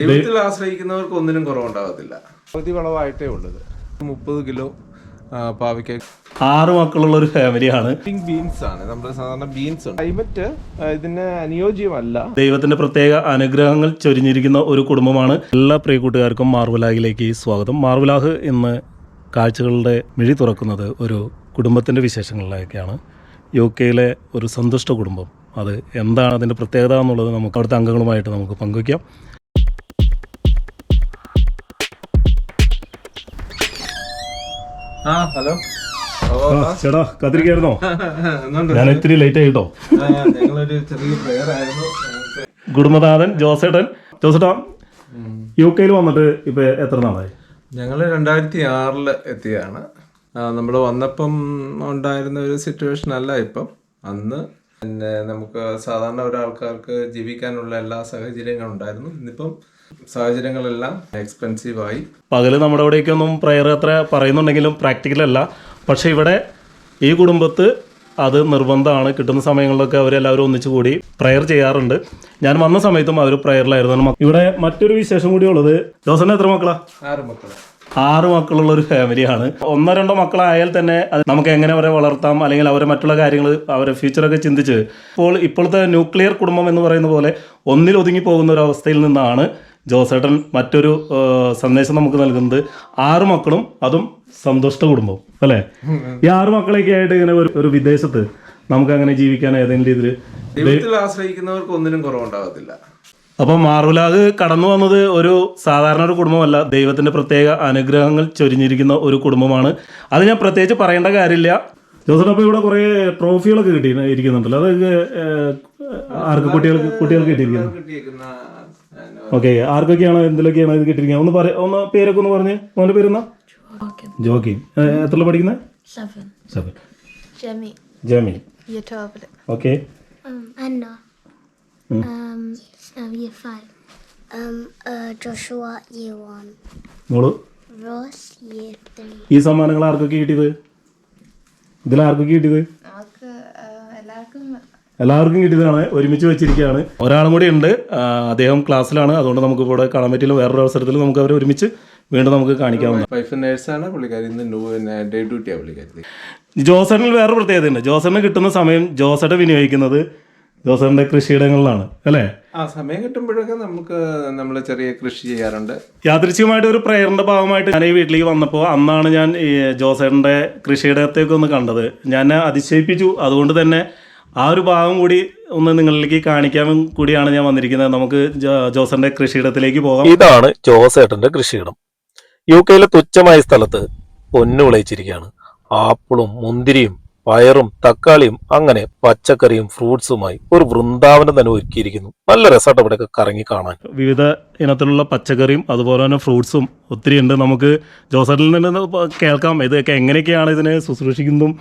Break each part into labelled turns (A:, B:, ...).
A: ദൈവത്തിൽ ആശ്രയിക്കുന്നവർക്ക് ഒന്നിനും കുറവുണ്ടാകത്തില്ല. പകുതി വളവായിട്ടേ ഉള്ളത്. മുപ്പത് കിലോ പാവയ്ക്ക.
B: ആറ് മക്കളുള്ള ഒരു ഫാമിലിയാണ്
A: ബീൻസ് ആണ്. നമ്മുടെ സാധാരണ ബീൻസ് ഉണ്ട്. ക്ലൈമറ്റ് ഇതിന് അനുയോജ്യമല്ല.
B: ദൈവത്തിന്റെ പ്രത്യേക അനുഗ്രഹങ്ങൾ ചൊരിഞ്ഞിരിക്കുന്ന ഒരു കുടുംബമാണ്. എല്ലാ പ്രിയ കൂട്ടുകാർക്കും മാർവലാഹിലേക്ക് സ്വാഗതം. മാർവലാഹ് ഇന്ന് കാഴ്ചകളുടെ മിഴി തുറക്കുന്നത് ഒരു കുടുംബത്തിന്റെ വിശേഷങ്ങളിലേക്കാണ്. യു കെയിലെ ഒരു സന്തുഷ്ട കുടുംബം. അത് എന്താണ് അതിന്റെ പ്രത്യേകത എന്നുള്ളത് നമുക്ക് അവിടുത്തെ അംഗങ്ങളുമായിട്ട് നമുക്ക് പങ്കുവയ്ക്കാം.
A: ആ ഹലോ.
B: ചേട്ടാ കത്തിരിക്കായിരുന്നോ? ഞാൻ ഇത്തിരി ലേറ്റ് ആയിട്ടോ?
A: ഞങ്ങളൊരു ചെറിയ പ്രെയർ ആയിരുന്നു.
B: കുടുംബനാഥൻ ജോസേട്ടൻ. ജോസേട്ടാ യു കെയിൽ വന്നിട്ട് ഇപ്പൊ എത്ര നാളായി?
A: ഞങ്ങൾ രണ്ടായിരത്തി ആറിൽ എത്തിയാണ് നമ്മൾ വന്നപ്പം ഉണ്ടായിരുന്ന ഒരു സിറ്റുവേഷൻ അല്ല ഇപ്പം. അന്ന് പിന്നെ നമുക്ക് സാധാരണ ഒരാൾക്കാർക്ക് ജീവിക്കാനുള്ള എല്ലാ സാഹചര്യങ്ങളും ഉണ്ടായിരുന്നു. ഇന്നിപ്പം സാഹചര്യങ്ങളെല്ലാം എക്സ്പെൻസീവായി
B: പകൽ നമ്മുടെ അവിടേക്കൊന്നും പ്രയർ അത്ര പറയുന്നുണ്ടെങ്കിലും പ്രാക്ടിക്കൽ അല്ല. പക്ഷെ ഇവിടെ ഈ കുടുംബത്ത് അത് നിർബന്ധമാണ്. കിട്ടുന്ന സമയങ്ങളിലൊക്കെ അവരെല്ലാവരും ഒന്നിച്ചു കൂടി പ്രയർ ചെയ്യാറുണ്ട്. ഞാൻ വന്ന സമയത്തും അവർ പ്രയറിലായിരുന്നു ഇവിടെ മറ്റൊരു വിശേഷം കൂടി ഉള്ളത്. ജോസന്റെ എത്ര മക്കളാ?
A: ആറ് മക്കളെ.
B: ആറ് മക്കളുള്ള ഒരു ഫാമിലിയാണ് ഒന്നോ രണ്ടോ മക്കളായാൽ തന്നെ അത് നമുക്ക് എങ്ങനെ അവരെ വളർത്താം അല്ലെങ്കിൽ അവരെ മറ്റുള്ള കാര്യങ്ങൾ അവരെ ഫ്യൂച്ചറൊക്കെ ചിന്തിച്ച്. ഇപ്പോൾ ഇപ്പോഴത്തെ ന്യൂക്ലിയർ കുടുംബം എന്ന് പറയുന്ന പോലെ ഒന്നിൽ ഒതുങ്ങി പോകുന്ന ഒരു അവസ്ഥയിൽ നിന്നാണ് ജോസേട്ടൻ മറ്റൊരു സന്ദേശം നമുക്ക് നൽകുന്നത്. ആറ് മക്കളും അതും സന്തുഷ്ട കുടുംബം അല്ലേ? ഈ ആറ് മക്കളൊക്കെ ആയിട്ട് ഇങ്ങനെ ഒരു ഒരു വിദേശത്ത് നമുക്ക് അങ്ങനെ ജീവിക്കാൻ ഏതെങ്കിലും രീതിയിൽ
A: ആശ്രയിക്കുന്നവർക്ക് ഒന്നിനും കുറവുണ്ടാകത്തില്ല.
B: അപ്പോൾ മാർവലാഗ് കടന്നു വന്നത് ഒരു സാധാരണ ഒരു കുടുംബമല്ല. ദൈവത്തിന്റെ പ്രത്യേക അനുഗ്രഹങ്ങൾ ചൊരിഞ്ഞിരിക്കുന്ന ഒരു കുടുംബമാണ്. അത് ഞാൻ പ്രത്യേകിച്ച് പറയേണ്ട കാര്യമില്ല. ജോസഫ് അപ്പോൾ ഇവിടെ കുറേ ട്രോഫികളൊക്കെ കിട്ടി ഇരിക്കുന്നുണ്ടല്ലോ. അതൊക്കെ ആർക്ക് കുട്ടികൾക്ക് കുട്ടികൾക്ക്
A: കിട്ടിയിരിക്കുന്നു?
B: ഓക്കെ ആർക്കൊക്കെയാണ് എന്തിലൊക്കെയാണ് ഇത് കിട്ടിയിരിക്കുന്നത്? ഒന്ന് പറ ഒന്ന് പേരൊക്കെ ഒന്ന് പറഞ്ഞ്. മോന്റെ പേരെന്നാ ജോക്കി. എത്ര പഠിക്കുന്നത്
C: Seven.
B: Seven. Jamie.
C: Jamie.
B: Okay.
D: Anna. Um, um, year five. Um, uh, Joshua, year one.
B: മോൾ?
D: Ross, year three.
B: ഈ സമ്മാനങ്ങൾ ആർക്കൊക്കെ കിട്ടിയത്? ഇതിൽ ആർക്കൊക്കെ കിട്ടിയത്?
C: നമുക്ക് എല്ലാവർക്കും
B: എല്ലാവർക്കും കിട്ടിയതാണ്. ഒരുമിച്ച് വെച്ചിരിക്കുകയാണ്. ഒരാളും കൂടി ഉണ്ട്. ആ, അദ്ദേഹം ക്ലാസ്സിലാണ്. അതുകൊണ്ട് നമുക്ക് ഇവിടെ കാണാൻ പറ്റില്ല. വേറൊരു അവസരത്തിൽ നമുക്ക് അവരെ ഒരുമിച്ച് വീണ്ടും നമുക്ക് കാണിക്കാവുന്ന
A: വൈഫ് നേഴ്സാണ് പുള്ളിക്കാരി ഇന്ന് ഡേ ഡ്യൂട്ടിയാണ് പുള്ളിക്കാരി.
B: വേറെ വേറൊരു പ്രത്യേകതയുണ്ട്. ജോസറിന് കിട്ടുന്ന സമയം ജോസേട്ട വിനിയോഗിക്കുന്നത് ജോസറിന്റെ കൃഷിയിടങ്ങളിലാണ് അല്ലേ?
A: ആ സമയം കിട്ടുമ്പോഴൊക്കെ നമുക്ക് നമ്മൾ ചെറിയ കൃഷി ചെയ്യാറുണ്ട്.
B: യാദൃശ്യമായിട്ട് ഒരു പ്രയറിന്റെ ഭാഗമായിട്ട് ഞാൻ ഈ വീട്ടിലേക്ക് വന്നപ്പോൾ അന്നാണ് ഞാൻ ഈ ജോസഫിന്റെ കൃഷിയിടത്തേക്ക് ഒന്ന് കണ്ടത്. ഞാൻ അതിശയിപ്പിച്ചു. അതുകൊണ്ട് തന്നെ ആ ഒരു ഭാഗം കൂടി ഒന്ന് നിങ്ങളിലേക്ക് കാണിക്കാൻ കൂടിയാണ് ഞാൻ വന്നിരിക്കുന്നത്. നമുക്ക് ജോസഫിന്റെ കൃഷിയിടത്തിലേക്ക് പോകാം.
E: ഇതാണ് ജോസേട്ടന്റെ കൃഷിയിടം. യു കെയിലെ തുച്ഛമായ സ്ഥലത്ത് പൊന്നു വിളയിച്ചിരിക്കുകയാണ് ആപ്പിളും മുന്തിരിയും പയറും തക്കാളിയും അങ്ങനെ പച്ചക്കറിയും ഫ്രൂട്ട്സുമായി ഒരു വൃന്ദാവനം തന്നെ ഒരുക്കിയിരിക്കുന്നു. നല്ല രസമായിട്ട് ഇവിടെയൊക്കെ കറങ്ങി കാണാൻ.
B: വിവിധ ഇനത്തിലുള്ള പച്ചക്കറിയും അതുപോലെ തന്നെ ഫ്രൂട്ട്സും ഒത്തിരി ഉണ്ട്. നമുക്ക് ജോസറ്റിൽ നിന്ന് കേൾക്കാം. ഇതൊക്കെ എങ്ങനെയൊക്കെയാണ് ഇതിനെ ശുശ്രൂഷിക്കുന്നതും?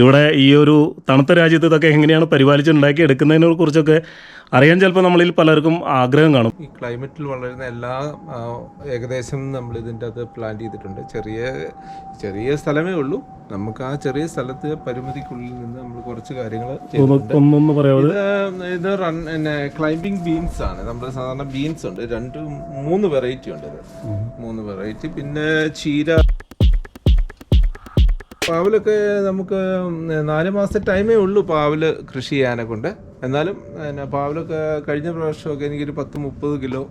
B: ഇവിടെ ഈ ഒരു തണുത്ത രാജ്യത്ത് ഇതൊക്കെ എങ്ങനെയാണ് പരിപാലിച്ചുണ്ടാക്കി എടുക്കുന്നതിനെ കുറിച്ചൊക്കെ അറിയാൻ ചിലപ്പോൾ നമ്മളിൽ പലർക്കും ആഗ്രഹം കാണും.
A: ഈ ക്ലൈമറ്റിൽ വളരുന്ന എല്ലാ ഏകദേശം നമ്മൾ ഇതിന്റെ അത് പ്ലാൻ ചെയ്തിട്ടുണ്ട്. ചെറിയ ചെറിയ സ്ഥലമേ ഉള്ളൂ. നമുക്ക് ആ ചെറിയ സ്ഥലത്ത് പരിമിതിക്കുള്ളിൽ നിന്ന് നമ്മൾ കുറച്ച് കാര്യങ്ങൾ ഇത് ഇത് റൺ പിന്നെ ക്ലൈംബിംഗ് ബീൻസ് ആണ്. നമ്മൾ സാധാരണ ബീൻസ് ഉണ്ട്. രണ്ട് മൂന്ന് വെറൈറ്റി ഉണ്ട് ഇത്. മൂന്ന് വെറൈറ്റി പിന്നെ ചീര. പാവലൊക്കെ നമുക്ക് നാല് മാസത്തെ ടൈമേ ഉള്ളൂ പാവൽ കൃഷി ചെയ്യാനെ കൊണ്ട് എന്നാലും പിന്നെ പാവലൊക്കെ കഴിഞ്ഞ പ്രാവശ്യമൊക്കെ എനിക്കൊരു പത്ത് മുപ്പത് കിലോ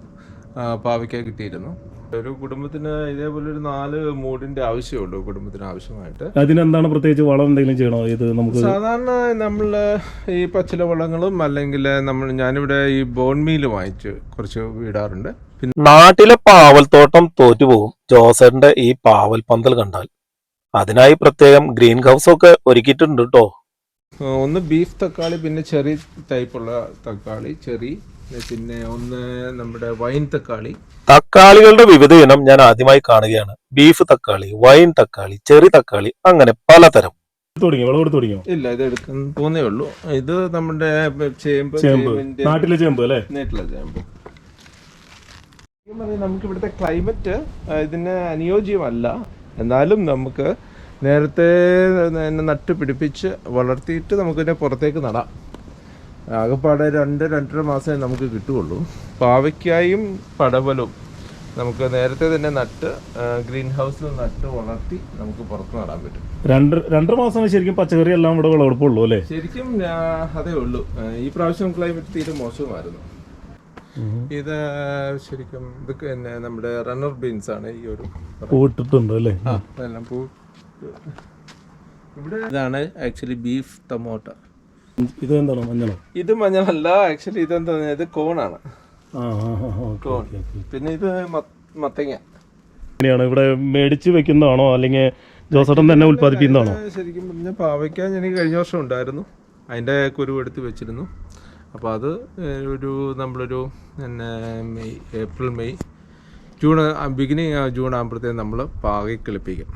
A: പാവയ്ക്ക കിട്ടിയിരുന്നു. ഒരു കുടുംബത്തിന് ഇതേപോലെ ഒരു നാല് മൂടിന്റെ ആവശ്യമുള്ളൂ കുടുംബത്തിന് ആവശ്യമായിട്ട്.
B: അതിനെന്താണ് പ്രത്യേകിച്ച് വളം എന്തെങ്കിലും ചെയ്യണോ? ഇത് നമുക്ക്
A: സാധാരണ നമ്മൾ ഈ പച്ചില വളങ്ങളും അല്ലെങ്കിൽ നമ്മൾ ഞാനിവിടെ ഈ ബോൺ മീൽ വാങ്ങിച്ച് കുറച്ച് ഇടാറുണ്ട്. പിന്നെ
E: നാട്ടിലെ പാവൽത്തോട്ടം തോറ്റുപോകും. ജോസറിന്റെ ഈ പാവൽ പന്തൽ കണ്ടാൽ അതിനായി പ്രത്യേകം ഗ്രീൻ ഹൗസ് ഒക്കെ ഒരുക്കിയിട്ടുണ്ട് കേട്ടോ.
A: ഒന്ന് ബീഫ് തക്കാളി പിന്നെ ചെറി ടൈപ്പുള്ള തക്കാളി ചെറി പിന്നെ ഒന്ന് നമ്മുടെ വൈൻ തക്കാളി.
E: തക്കാളികളുടെ വിവിധ ഇനം ഞാൻ ആദ്യമായി കാണുകയാണ്. ബീഫ് തക്കാളി വൈൻ തക്കാളി ചെറി തക്കാളി അങ്ങനെ പലതരം.
A: ഇല്ല ഇത് എടുക്കാൻ തോന്നേ ഉള്ളൂ. ഇത് നമ്മുടെ ചേമ്പ്
B: ചേമ്പ്. നാട്ടിലെ ചേമ്പ് അല്ലേ?
A: നാട്ടിലെ ചേമ്പ്. നമുക്ക് ഇവിടുത്തെ ക്ലൈമറ്റ് ഇതിന് അനുയോജ്യമല്ല. എന്നാലും നമുക്ക് നേരത്തെ നട്ട് പിടിപ്പിച്ച് വളർത്തിയിട്ട് നമുക്കിതിനെ പുറത്തേക്ക് നടാം. ആകെപ്പാടെ രണ്ട് രണ്ടര മാസമേ നമുക്ക് കിട്ടുകയുള്ളൂ. പാവയ്ക്കായും പടവലും നമുക്ക് നേരത്തെ തന്നെ നട്ട് ഗ്രീൻ ഹൗസിൽ നട്ട് വളർത്തി നമുക്ക് പുറത്ത് നടാൻ പറ്റും.
B: രണ്ട് രണ്ടര മാസം ശരിക്കും പച്ചക്കറി എല്ലാം ഇവിടെ വിളവെടുപ്പുള്ളൂ അല്ലേ?
A: ശരിക്കും അതേ ഉള്ളൂ. ഈ പ്രാവശ്യം ക്ലൈമറ്റ് തീരെ മോശമായിരുന്നു ഇത് ശരിക്കും ഇത് പിന്നെ നമ്മുടെ റണ്ണർ ബീൻസ് ആണ് ഈ ഒരു
B: പൂട്ടിട്ടുണ്ട് അല്ലേ?
A: അതെല്ലാം പൂ ഇതാണ് ആക്ച്വലി ബീഫ് ടൊമാറ്റോ
B: ഇത് എന്താണ് മഞ്ഞളോ?
A: ഇത് മഞ്ഞളല്ല ആക്ച്വലി ഇതെന്താ ഇത് കോണാണ് കോൺ പിന്നെ ഇത് മത്ത- മത്തങ്ങ.
B: എങ്ങനെയാണ് ഇവിടെ മേടിച്ച് വെക്കുന്നതാണോ? അല്ലെങ്കിൽ ജോസേട്ടൻ തന്നെ ഉൽപ്പാദിപ്പിക്കുന്നതാണോ?
A: ശരിക്കും പറഞ്ഞാൽ പാവയ്ക്ക എനിക്ക് കഴിഞ്ഞ വർഷം ഉണ്ടായിരുന്നു. അതിന്റെ കുരു എടുത്ത് വെച്ചിരുന്നു. അപ്പോൾ അത് ഒരു നമ്മളൊരു പിന്നെ May April May June beginning June ആകുമ്പോഴത്തേക്കും നമ്മൾ പാകി കിളിപ്പിക്കും.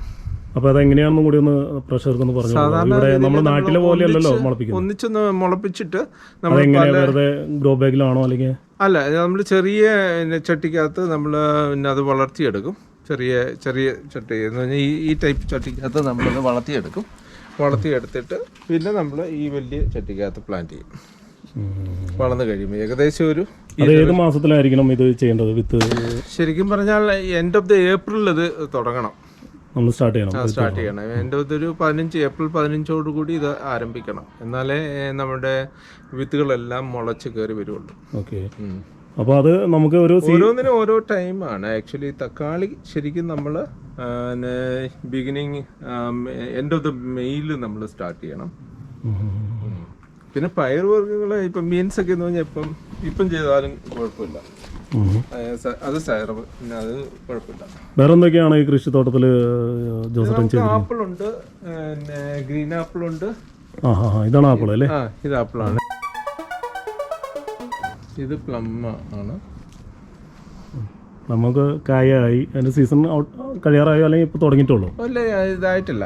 B: അപ്പൊ അതെങ്ങനെയാണെന്നും കൂടി ഒന്ന് പ്രഷർക്കൊന്ന് പറഞ്ഞു ഇവിടെ നമ്മുടെ നാട്ടിലെ പോലെയല്ലല്ലോ
A: അല്ലല്ലോ
B: മുളപ്പിക്കുന്നത്.
A: ഒന്നിച്ചൊന്ന് മുളപ്പിച്ചിട്ട് നമ്മൾ
B: വെറുതെ ഗ്രോ ബാഗിലാണോ അല്ലെങ്കിൽ?
A: അല്ല നമ്മൾ ചെറിയ ചട്ടിക്കകത്ത് നമ്മൾ പിന്നെ അത് വളർത്തിയെടുക്കും. ചെറിയ ചെറിയ ചട്ടി എന്ന് പറഞ്ഞാൽ ഈ ഈ ടൈപ്പ് ചട്ടിക്കകത്ത് നമ്മളത് വളർത്തിയെടുക്കും. വളർത്തിയെടുത്തിട്ട് പിന്നെ നമ്മൾ ഈ വലിയ ചട്ടിക്കകത്ത് പ്ലാന്റ് ചെയ്യും. വളർന്നു കഴിയുമ്പോൾ ഏകദേശം ഒരു
B: ഏത് മാസത്തിലായിരിക്കണം ഇത് ചെയ്യേണ്ടത് വിത്ത്?
A: ശരിക്കും പറഞ്ഞാൽ എൻഡ് ഓഫ് ദി ഏപ്രിൽ ഇത് തുടങ്ങണം.
B: നമ്മൾ സ്റ്റാർട്ട് ചെയ്യണം.
A: സ്റ്റാർട്ട് ചെയ്യണം. എന്റെ ഒരു പതിനഞ്ച് ഏപ്രിൽ പതിനഞ്ചോട് കൂടി ഇത് ആരംഭിക്കണം. എന്നാലേ നമ്മുടെ വിത്തുകളെല്ലാം മുളച്ച് കയറി വരുള്ളൂ.
B: ഓക്കെ. അപ്പോൾ അത് നമുക്ക് ഒരു
A: ഓരോന്നിനും ഓരോ ടൈമാണ്. ആക്ച്വലി തക്കാളി ശരിക്കും നമ്മൾ ബിഗിനിങ് എൻഡ് ഓഫ് ദ മെയിൽ നമ്മൾ സ്റ്റാർട്ട് ചെയ്യണം. പിന്നെ പയർ വർഗങ്ങൾ ഇപ്പം മീൻസ് ഒക്കെ എന്ന് പറഞ്ഞാൽ ഇപ്പം ഇപ്പം ചെയ്താലും കുഴപ്പമില്ല. അത് സൈറബ് പിന്നെ അത് കുഴപ്പമില്ല.
B: വേറെ എന്തൊക്കെയാണ് ഈ കൃഷിത്തോട്ടത്തിൽ
A: നമുക്ക് ആപ്പിൾ ഉണ്ട് പിന്നെ ഗ്രീൻ ആപ്പിൾ ഉണ്ട്
B: ആ ഹാ ഹാ ഇതാണ് ആപ്പിൾ അല്ലേ?
A: ആ ഇത് ആപ്പിളാണ്. ഇത് പ്ലം ആണ്.
B: നമുക്ക് കായായി. അതിന്റെ സീസൺ കഴിയാറായോ? അല്ലെങ്കിൽ ഇപ്പോൾ തുടങ്ങിയിട്ടുള്ളൂ?
A: അല്ല ഇതായിട്ടില്ല.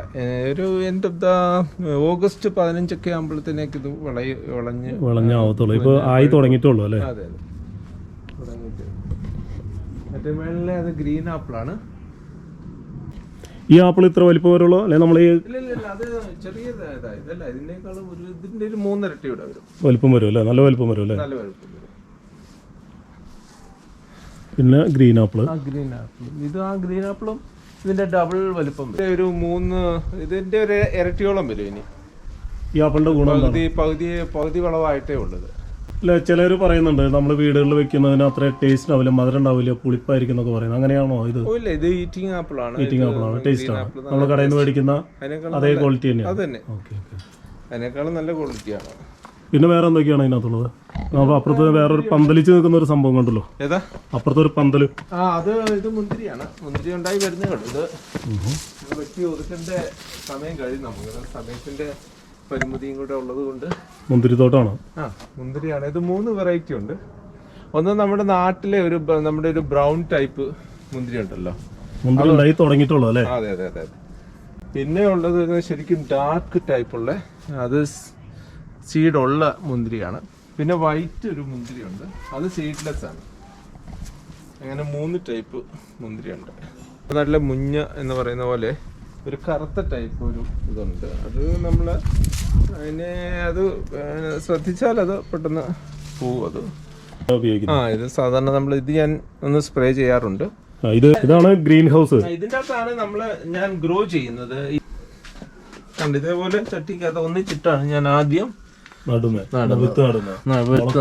A: ഒരു എൻഡ് ഓഫ് ദ ഓഗസ്റ്റ് പതിനഞ്ചൊക്കെ ആകുമ്പോഴത്തേക്ക് ഇത് വിളയി വിളഞ്ഞ്
B: വിളഞ്ഞാവത്തുള്ളൂ. ഇപ്പോൾ ആയി തുടങ്ങിയിട്ടുള്ളൂ അല്ലേ?
A: അതെ അതെ. മേളിലെ അത് ഗ്രീൻ ആപ്പിളാണ്.
B: ഈ ആപ്പിൾ ഇത്ര വലിപ്പം വരുള്ളൂ? അല്ലെ നമ്മൾ ഈ വലിപ്പം വരും അല്ലേ? നല്ല വലിപ്പം വരും അല്ലേ? പിന്നെ ഗ്രീൻ ആപ്പിൾ
A: ഗ്രീൻ ആപ്പിൾ. ഇത് ആ ഗ്രീൻ ആപ്പിളും ഇതിന്റെ ഡബിൾ വലിപ്പം. ഒരു മൂന്ന് ഇതിന്റെ ഒരു ഇരട്ടിയോളം വരും ഇനി.
B: ഈ ആപ്പിളിന്റെ ഗുണം
A: പകുതി പകുതി പകുതി വളവായിട്ടേ ഉള്ളത്.
B: അല്ല ചിലർ പറയുന്നുണ്ട് നമ്മൾ വീടുകളിൽ വെക്കുന്നതിന് അത്ര ടേസ്റ്റ് ഉണ്ടാവില്ല മധുരം ഉണ്ടാവില്ല പുളിപ്പായിരിക്കും എന്നൊക്കെ പറയുന്നത്. അങ്ങനെയാണോ ഇത്?
A: ഇല്ല ഇത് ഈറ്റിംഗ് ആപ്പിൾ ആണ്.
B: ഈറ്റിംഗ് ആപ്പിൾ ആണ്. ടേസ്റ്റ് ആണ്. നമ്മൾ കടയിൽ നിന്ന് മേടിക്കുന്ന അതേ ക്വാളിറ്റി തന്നെയാണ്. Okay okay.
A: അതിനേക്കാളും നല്ല ക്വാളിറ്റിയാണ്
B: പിന്നെ വേറെ എന്തൊക്കെയാണ് അതിനകത്തുള്ളത്? നമ്മൾ അപ്പുറത്ത് ഒരു പന്തലിച്ച് നിൽക്കുന്ന ഒരു സംഭവം കണ്ടല്ലോ.
A: ഏതാ?
B: അപ്പുറത്ത് ഒരു പന്തൽ.
A: ആ അത് ഇത് മുന്തിരിയാണ്. മുന്തിരി ഉണ്ടായി വരുന്നേ ഉള്ളൂ. ഇത് ഇത് വെട്ടി ഒതുക്കേണ്ട സമയം കഴിയും നമുക്ക്. സമയത്തിന്റെ പരിമിതിയും കൂടെ ഉള്ളത് കൊണ്ട്.
B: മുന്തിരിത്തോട്ടമാണ്
A: ആ മുന്തിരിയാണ്. ഇത് മൂന്ന് വെറൈറ്റി ഉണ്ട്. ഒന്ന് നമ്മുടെ നാട്ടിലെ ഒരു നമ്മുടെ ഒരു ബ്രൗൺ ടൈപ്പ് മുന്തിരി ഉണ്ടല്ലോ.
B: മുന്തിരി ഉണ്ടായി തുടങ്ങിയിട്ടുള്ളൂ അല്ലേ?
A: അതെ അതെ അതെ പിന്നെ ഉള്ളത് ശരിക്കും ഡാർക്ക് ടൈപ്പ് ടൈപ്പുള്ള അത് സീഡുള്ള മുന്തിരിയാണ്. പിന്നെ വൈറ്റ് ഒരു മുന്തിരിയുണ്ട്. അത് സീഡ്ലെസ് ആണ്. അങ്ങനെ മൂന്ന് ടൈപ്പ് മുന്തിരിയുണ്ട്. നല്ല മുഞ്ഞ എന്ന് പറയുന്ന പോലെ ഒരു കറുത്ത ടൈപ്പ് ഒരു ഇതുണ്ട്. അത് നമ്മൾ അതിനെ അത് ശ്രദ്ധിച്ചാൽ അത് പെട്ടെന്ന് പോവും അത്. ആ ഇത് സാധാരണ നമ്മൾ ഇത് ഞാൻ ഒന്ന് സ്പ്രേ ചെയ്യാറുണ്ട്.
B: ഇത് ഇതാണ് ഗ്രീൻ ഹൗസ്
A: ഇതിന്റെ അകത്താണ് നമ്മൾ ഞാൻ ഗ്രോ ചെയ്യുന്നത്. കണ്ട് ഇതേപോലെ ചട്ടിക്കകത്ത് ഒന്നിച്ചിട്ടാണ് ഞാൻ ആദ്യം
B: വിത്ത്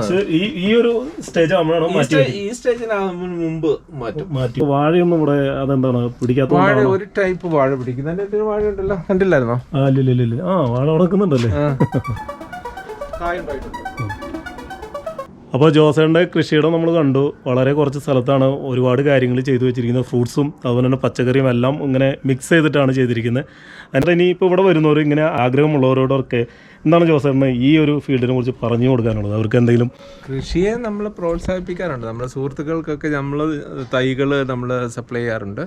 A: ആ,
B: ഈ ഈ ഒരു സ്റ്റേജ് മാറ്റി
A: ഈ സ്റ്റേജിനാകുമ്പോൾ മുമ്പ് മാറ്റും.
B: മാറ്റി. വാഴയൊന്നും ഇവിടെ അതെന്താണ്? പിടിക്കാത്ത
A: വാഴ ഒരു ടൈപ്പ് വാഴ പിടിക്കുന്ന. എന്റെ വാഴ ഉണ്ടല്ലോ. കണ്ടില്ലായിരുന്നോ?
B: ആ ഇല്ല ഇല്ല ഇല്ല ആ. വാഴ ഉണക്കുന്നുണ്ടല്ലേ
A: കായുണ്ടായിട്ടുണ്ട്
B: അപ്പോൾ ജോസേന്റെ കൃഷിയിടം നമ്മൾ കണ്ടു. വളരെ കുറച്ച് സ്ഥലത്താണ് ഒരുപാട് കാര്യങ്ങൾ ചെയ്തു വെച്ചിരിക്കുന്നത്. ഫ്രൂട്ട്സും അതുപോലെ തന്നെ പച്ചക്കറിയും എല്ലാം ഇങ്ങനെ മിക്സ് ചെയ്തിട്ടാണ് ചെയ്തിരിക്കുന്നത്. എന്നിട്ട് ഇനിയിപ്പോൾ ഇവിടെ വരുന്നവർ ഇങ്ങനെ ആഗ്രഹമുള്ളവരോടൊക്കെ എന്താണ് ജോസേട്ടന് ഈ ഒരു ഫീൽഡിനെ കുറിച്ച് പറഞ്ഞു കൊടുക്കാനുള്ളത്? അവർക്ക് എന്തെങ്കിലും
A: കൃഷിയെ നമ്മൾ പ്രോത്സാഹിപ്പിക്കാറുണ്ട്. നമ്മുടെ സുഹൃത്തുക്കൾക്കൊക്കെ നമ്മൾ തൈകൾ നമ്മൾ സപ്ലൈ ചെയ്യാറുണ്ട്.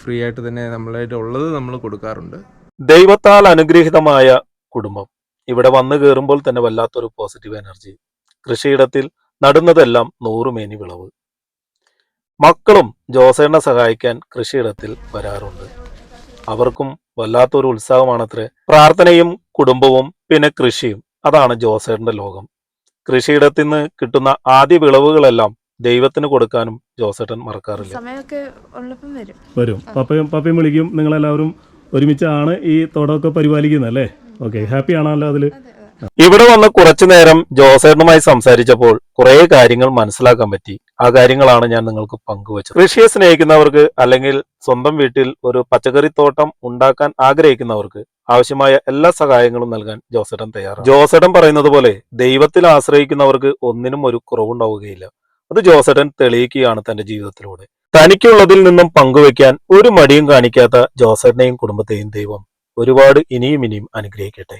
A: ഫ്രീ ആയിട്ട് തന്നെ നമ്മളായിട്ട് ഉള്ളത് നമ്മൾ കൊടുക്കാറുണ്ട്.
E: ദൈവത്താൽ അനുഗ്രഹീതമായ കുടുംബം. ഇവിടെ വന്നു കയറുമ്പോൾ തന്നെ വല്ലാത്തൊരു പോസിറ്റീവ് എനർജി കൃഷിയിടത്തിൽ നടുന്നതെല്ലാം നൂറുമേനി വിളവ്. മക്കളും ജോസേനെ സഹായിക്കാൻ കൃഷിയിടത്തിൽ വരാറുണ്ട്. അവർക്കും വല്ലാത്തൊരു ഉത്സാഹമാണത്രേ. പ്രാർത്ഥനയും കുടുംബവും പിന്നെ കൃഷിയും അതാണ് ജോസേട്ടന്റെ ലോകം. കൃഷിയിടത്തിൽ നിന്ന് കിട്ടുന്ന ആദ്യ വിളവുകളെല്ലാം ദൈവത്തിന് കൊടുക്കാനും ജോസേട്ടൻ മറക്കാറില്ല.
C: സമയമൊക്കെ ഉള്ളപ്പം വരും.
B: വരും. പപ്പയും പപ്പയും വിളിക്കും. നിങ്ങളെല്ലാവരും ഒരുമിച്ചാണ് ഈ തോടമൊക്കെ പരിപാലിക്കുന്നത് അല്ലേ ഓക്കെ ഹാപ്പി ആണല്ലോ അതിൽ
E: ഇവിടെ വന്ന് കുറച്ചു നേരം ജോസേട്ടനുമായി സംസാരിച്ചപ്പോൾ കുറെ കാര്യങ്ങൾ മനസ്സിലാക്കാൻ പറ്റി. ആ കാര്യങ്ങളാണ് ഞാൻ നിങ്ങൾക്ക് പങ്കുവച്ചത്. കൃഷിയെ സ്നേഹിക്കുന്നവർക്ക് അല്ലെങ്കിൽ സ്വന്തം വീട്ടിൽ ഒരു പച്ചക്കറിത്തോട്ടം ഉണ്ടാക്കാൻ ആഗ്രഹിക്കുന്നവർക്ക് ആവശ്യമായ എല്ലാ സഹായങ്ങളും നൽകാൻ ജോസേട്ടൻ തയ്യാറാണ്. ജോസേട്ടൻ പറയുന്നത് പോലെ ദൈവത്തിൽ ആശ്രയിക്കുന്നവർക്ക് ഒന്നിനും ഒരു കുറവുണ്ടാവുകയില്ല. അത് ജോസേട്ടൻ തെളിയിക്കുകയാണ് തന്റെ ജീവിതത്തിലൂടെ. തനിക്കുള്ളതിൽ നിന്നും പങ്കുവെക്കാൻ ഒരു മടിയും കാണിക്കാത്ത ജോസേട്ടനെയും കുടുംബത്തെയും ദൈവം ഒരുപാട് ഇനിയും ഇനിയും അനുഗ്രഹിക്കട്ടെ.